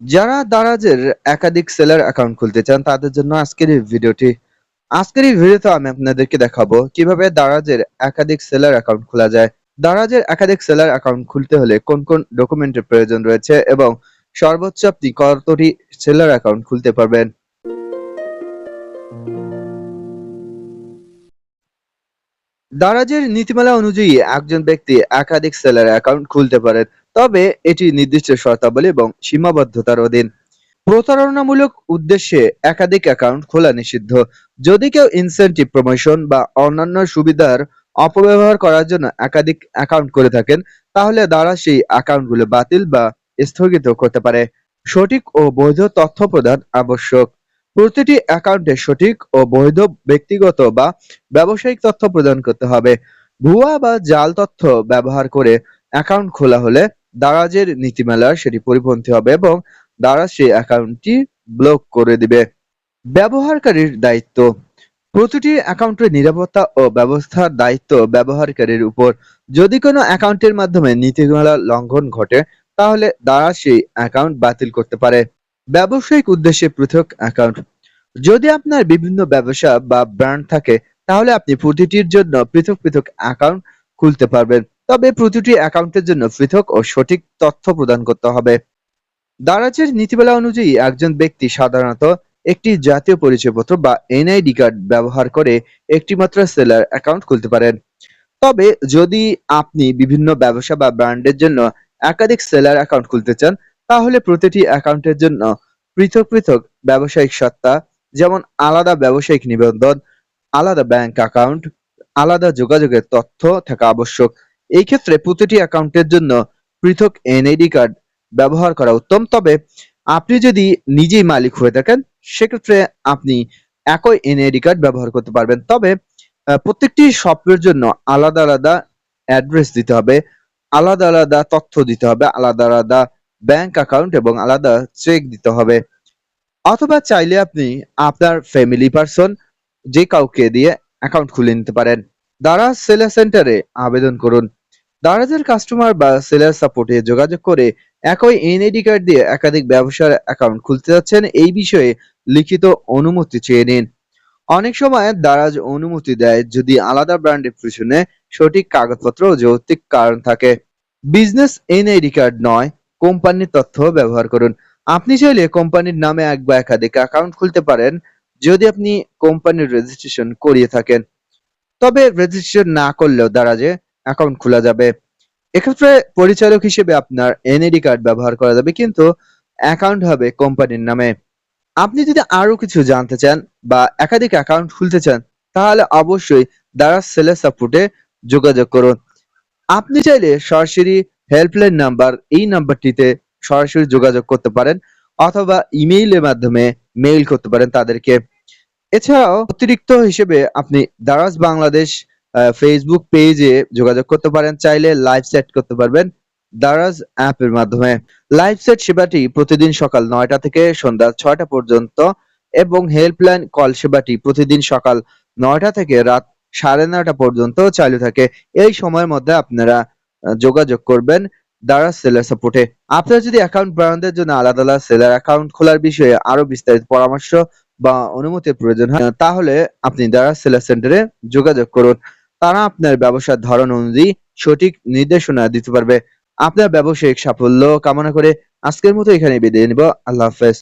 যারা দারাজের একাধিক seller account খুলতে চান, তাদের জন্য আজকের এই ভিডিওটি, আজকের এই ভিডিওতে আমি আপনাদেরকে দেখাবো কীভাবে দারাজের একাধিক সেলার অ্যাকাউন্ট খোলা যায়। দারাজের একাধিক সেলার অ্যাকাউন্ট খুলতে হলে কোন কোন ডকুমেন্টের প্রয়োজন রয়েছে এবং সর্বোচ্চ আপনি কতটি সেলার অ্যাকাউন্ট খুলতে পারবেন? দারাজের নীতিমালা অনুযায়ী একজন ব্যক্তি একাধিক সেলার অ্যাকাউন্ট খুলতে পারেন। তবে এটি নির্দিষ্ট শর্তাবলী এবং সীমাবদ্ধতার অধীন। প্রতারণামূলক উদ্দেশ্যে একাধিক অ্যাকাউন্ট খোলা নিষিদ্ধ। যদি কেউ ইনসেন্টিভ প্রমোশন বা অন্যান্য সুবিধার অপব্যবহার করার জন্য একাধিক অ্যাকাউন্ট করে থাকেন, তাহলে দ্বারা সেই অ্যাকাউন্টগুলো বাতিল বা স্থগিত করতে পারে। সঠিক ও বৈধ তথ্য প্রদান আবশ্যক। প্রতিটি অ্যাকাউন্টে সঠিক ও বৈধ ব্যক্তিগত বা ব্যবসায়িক তথ্য প্রদান করতে হবে। ভুয়া বা জাল তথ্য ব্যবহার করে অ্যাকাউন্ট খোলা হলে দারাজের নীতিমালার সেটি পরিপন্থী হবে এবং দারাজ সেই অ্যাকাউন্টটি ব্লক করে দিবে। ব্যবহারকারীর দায়িত্ব। প্রতিটি অ্যাকাউন্টের নিরাপত্তা ও ব্যবস্থার দায়িত্ব ব্যবহারকারীর উপর। যদি কোনো অ্যাকাউন্টের মাধ্যমে নীতিমালা লঙ্ঘন ঘটে, তাহলে দারাজ সেই অ্যাকাউন্ট বাতিল করতে পারে। ব্যবসায়িক উদ্দেশ্যে পৃথক অ্যাকাউন্ট যদি আপনার বিভিন্ন ব্যবসা বা ব্র্যান্ড থাকে, তাহলে আপনি প্রতিটির জন্য পৃথক পৃথক অ্যাকাউন্ট খুলতে পারবেন। তবে প্রতিটি অ্যাকাউন্টের জন্য পৃথক ও সঠিক তথ্য প্রদান করতে হবে। দারাজের নীতিমালা অনুযায়ী একজন ব্যক্তি সাধারণত একটি জাতীয় পরিচয়পত্র বা এনআইডি কার্ড ব্যবহার করে একটিমাত্র সেলার অ্যাকাউন্ট খুলতে পারেন। তবে যদি আপনি বিভিন্ন ব্যবসা বা ব্র্যান্ডের জন্য একাধিক সেলার অ্যাকাউন্ট খুলতে চান, তাহলে প্রতিটি অ্যাকাউন্টের জন্য পৃথক পৃথক ব্যবসায়িক সত্তা, যেমন আলাদা ব্যবসায়িক নিবন্ধন, আলাদা ব্যাংক অ্যাকাউন্ট, আলাদা যোগাযোগের তথ্য থাকা আবশ্যক। এই ক্ষেত্রে প্রতিটি অ্যাকাউন্টের জন্য পৃথক এনআইডি কার্ড ব্যবহার করা উত্তম। তবে আপনি যদি নিজেই মালিক হয়ে থাকেন, সেক্ষেত্রে আপনি একই এনআইডি কার্ড ব্যবহার করতে পারবেন। তবে প্রত্যেকটি শপের জন্য আলাদা আলাদা অ্যাড্রেস দিতে হবে, আলাদা আলাদা তথ্য দিতে হবে, আলাদা আলাদা ব্যাংক অ্যাকাউন্ট এবং আলাদা চেক দিতে হবে। অথবা চাইলে আপনি আপনার ফ্যামিলি পারসন যে কাউকে দিয়ে অ্যাকাউন্ট খুলে নিতে পারেন। দ্বারা সেলার সেন্টারে আবেদন করুন। দারাজের কাস্টমার বা সেলার সাপোর্টে যোগাযোগ করে একই এনআইডি কার্ড দিয়ে একাধিক ব্যবসার অ্যাকাউন্ট খুলতে যাচ্ছেন, এই বিষয়ে লিখিত অনুমতি চেয়ে নিন। অনেক সময় দারাজ অনুমতি দেয় যদি আলাদা ব্র্যান্ডের পিছনে সঠিক কাগজপত্র ও যৌক্তিক কারণ থাকে। বিজনেস এনআইডি কার্ড নয়, কোম্পানির তথ্য ব্যবহার করুন। আপনি চাইলে কোম্পানির নামে এক বা একাধিক অ্যাকাউন্ট খুলতে পারেন, যদি আপনি কোম্পানির রেজিস্ট্রেশন করিয়ে থাকেন। তবে রেজিস্ট্রেশন না করলেও দারাজে অ্যাকাউন্ট খোলা যাবে। এক্ষেত্রে পরিচালক হিসেবে আপনার এনআইডি কার্ড ব্যবহার করা যাবে, কিন্তু অ্যাকাউন্ট হবে কোম্পানির নামে। আপনি যদি আরও কিছু জানতে চান বা একাধিক অ্যাকাউন্ট খুলতে চান, তাহলে অবশ্যই দারাজ সেলার সাপোর্টে যোগাযোগ করুন। আপনি চাইলে সরাসরি হেল্পলাইন নাম্বার এই নাম্বারটিতে সরাসরি যোগাযোগ করতে পারেন, অথবা ইমেইলের মাধ্যমে মেইল করতে পারেন তাদেরকে। এছাড়াও অতিরিক্ত হিসেবে আপনি দারাজ বাংলাদেশ ফেসবুক পেজে যোগাযোগ করতে পারেন, চাইলে লাইভ সেট করতে পারবেন দারাজ অ্যাপের মাধ্যমে। লাইভ সেট সেবাটি প্রতিদিন সকাল নয়টা থেকে সন্ধ্যা ছয়টা পর্যন্ত এবং হেল্পলাইন কল সেবাটি প্রতিদিন সকাল নয়টা থেকে রাত সাড়ে নয়টা পর্যন্ত চালু থাকে। এই সময়ের মধ্যে আপনারা যোগাযোগ করবেন দারাজ সেলার সাপোর্টে আপনারা যদি অ্যাকাউন্ট বাড়ানোর জন্য আলাদা আলাদা সেলার অ্যাকাউন্ট খোলার বিষয়ে আরও বিস্তারিত পরামর্শ বা অনুমতির প্রয়োজন হয়, তাহলে আপনি দারাজ সেলার সেন্টারে যোগাযোগ করুন। তারা আপনার ব্যবসার ধরন অনুযায়ী সঠিক নির্দেশনা দিতে পারবে। আপনার ব্যবসায়িক সাফল্য কামনা করে আজকের মতো এখানে বিদায় নিব। আল্লাহ হাফেজ।